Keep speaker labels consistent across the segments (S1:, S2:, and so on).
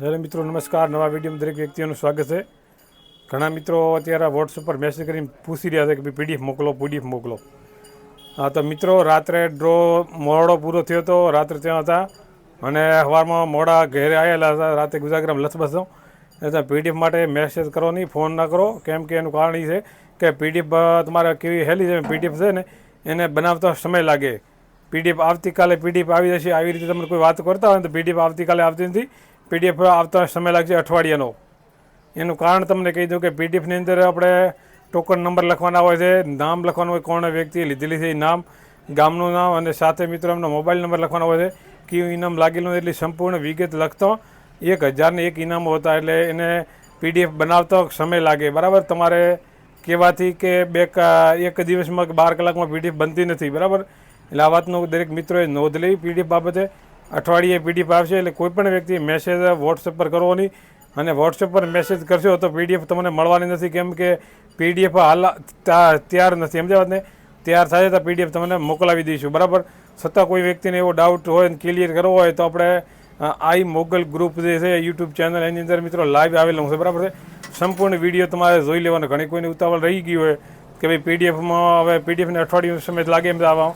S1: જ્યારે મિત્રો નમસ્કાર. નવા વિડીયોમાં દરેક વ્યક્તિઓનું સ્વાગત છે. ઘણા મિત્રો અત્યારે વોટ્સઅપ પર મેસેજ કરીને પૂછી રહ્યા છે કે ભાઈ પીડીએફ મોકલો પીડીએફ મોકલો. હા, તો મિત્રો, રાત્રે ડ્રો મોડો પૂરો થયો હતો રાત્રે ત્યાં હતા અને સવારમાં મોડા ઘેરે આવેલા હતા. રાતે ગુજાગ્રામ લથબસો એટલે પીડીએફ માટે મેસેજ કરો નહીં ફોન ના કરો. કેમ કે એનું કારણ એ છે કે પીડીએફ તમારે કેવી હેલી છે પીડીએફ છે ને, એને બનાવતા સમય લાગે. પીડીએફ આવતીકાલે પીડીએફ આવી જશે. આવી રીતે તમે કોઈ વાત કરતા હોય તો પીડીએફ આવતીકાલે આવતી નથી. પીડીએફ આવતા સમય લાગશે અઠવાડિયાનો. એનું કારણ તમને કહી દઉં કે પીડીએફની અંદર આપણે ટોકન નંબર લખવાના હોય છે, નામ લખવાનું હોય, કોણ વ્યક્તિએ લીધેલી છે એ નામ, ગામનું નામ અને સાથે મિત્રો એમનો મોબાઈલ નંબર લખવાનો હોય છે, કયું ઇનામ લાગેલું એટલી સંપૂર્ણ વિગત લખતો એક હજારને એક ઇનામો હતા એટલે એને પીડીએફ બનાવતો સમય લાગે. બરાબર? તમારે કહેવાથી કે બે એક દિવસમાં કે બાર કલાકમાં પીડીએફ બનતી નથી. બરાબર? એટલે આ વાતનું દરેક મિત્રોએ નોંધ લઈ પીડીએફ બાબતે. અઠવાડિયે પીડીએફ આવશે એટલે કોઈ પણ વ્યક્તિ મેસેજ વોટ્સએપ પર કરવો નહીં. અને વોટ્સએપ પર મેસેજ કરશો તો પીડીએફ તમને મળવાની નથી. કેમ કે પીડીએફ હાલ તૈયાર નથી. અમદાવાદને તૈયાર થાય તો પીડીએફ તમને મોકલાવી દઈશું. બરાબર? છતાં કોઈ વ્યક્તિને એવો ડાઉટ હોય અને ક્લિયર કરવો હોય તો આપણે આઈ મોગલ ગ્રુપ જે છે યુટ્યુબ ચેનલ એની અંદર મિત્રો લાઈવ આવેલું છે. બરાબર છે? સંપૂર્ણ વીડિયો તમારે જોઈ લેવાનો. ઘણી કોઈને ઉતાવળ રહી ગઈ હોય કે ભાઈ પીડીએફમાં હવે પીડીએફને અઠવાડિયું સમય લાગે એમ આવવા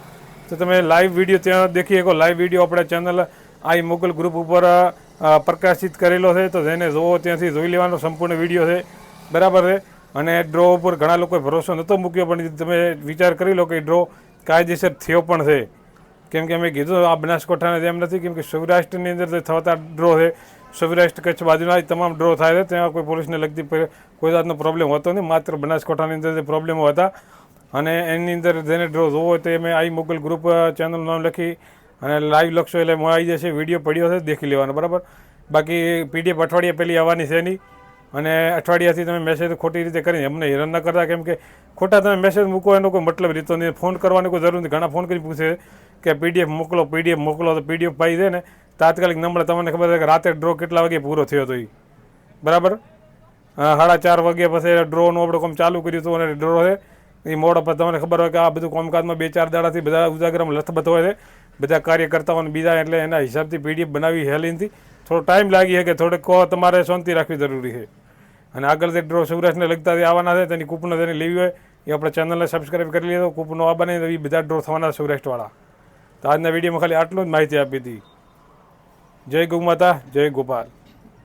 S1: તો તમે લાઈવ વીડિયો ત્યાં દેખી શકો. લાઈવ વીડિયો આપણે ચેનલ આઈ મોગલ ગ્રુપ ઉપર પ્રકાશિત કરેલો છે. તો જેને જોવો ત્યાંથી જોઈ લેવાનો સંપૂર્ણ વીડિયો છે. બરાબર છે? અને ડ્રો ઉપર ઘણા લોકોએ ભરોસો નહોતો મૂક્યો, પણ તમે વિચાર કરી લો કે ડ્રો કાયદેસર થયો પણ છે. કેમ કે અમે કીધું આ બનાસકાંઠાને તેમ નથી, કેમ કે સૌરાષ્ટ્રની અંદર થતા ડ્રો છે, સૌરાષ્ટ્ર કચ્છ બાજુના તમામ ડ્રો થાય છે. ત્યાં કોઈ પોલીસને લગતી કોઈ જાતનો પ્રોબ્લેમ હતો નહીં. માત્ર બનાસકાંઠાની અંદર જે પ્રોબ્લેમો હતા અને એની અંદર જેને ડ્રો જોવો હોય તો મેં આઈ મોગલ ગ્રુપ ચેનલનું નામ લખી અને લાઈવ લખશો એટલે એમાં આવી જશે વીડિયો પડ્યો છે દેખી લેવાનો, બરાબર? બાકી પીડીએફ અઠવાડિયા પહેલી આવવાની છે નહીં અને અઠવાડિયાથી તમે મેસેજ ખોટી રીતે કરીને અમને હેરાન ન કરતા, કેમ કે ખોટા તમે મેસેજ મૂકો એનો કોઈ મતલબ રીતો નહીં. ફોન કરવાની કોઈ જરૂર નથી. ઘણા ફોન કરી પૂછે કે પીડીએફ મોકલો પીડીએફ મોકલો, તો પીડીએફ પાઈ દે ને, તાત્કાલિક નંબર તમને ખબર છે કે રાતે ડ્રો કેટલા વાગે પૂરો થયો હતો એ બરાબર? સાડા ચાર વાગ્યા પછી ડ્રોનું આપણે કામ ચાલુ કર્યું હતું અને ડ્રો છે. એ મોડ પર તમને ખબર હોય કે આ બધું કામકાજમાં બે ચાર દાડાથી બધા ઉજાગરમાં લથબથ હોય છે. બધા કાર્યકર્તાઓને બીજા એટલે એના હિસાબથી પીડીએફ બનાવી હેલીનથી. થોડો ટાઈમ લાગી છે કે થોડેક કો તમારે શાંતિ રાખવી જરૂરી છે. અને આગળ જે ડ્રો સૌરાષ્ટ્રને લગતા આવવાના છે, તેની કૂપનો તેને લેવી હોય, એ આપણે ચેનલને સબસ્ક્રાઈબ કરી લીધો. કૂપનો આ બને એ બધા ડ્રો થવાના સૌરાષ્ટ્રવાળા. તો આજના વિડીયોમાં ખાલી આટલું જ માહિતી આપી હતી. જય ગૌ માતા, જય ગોપાલ.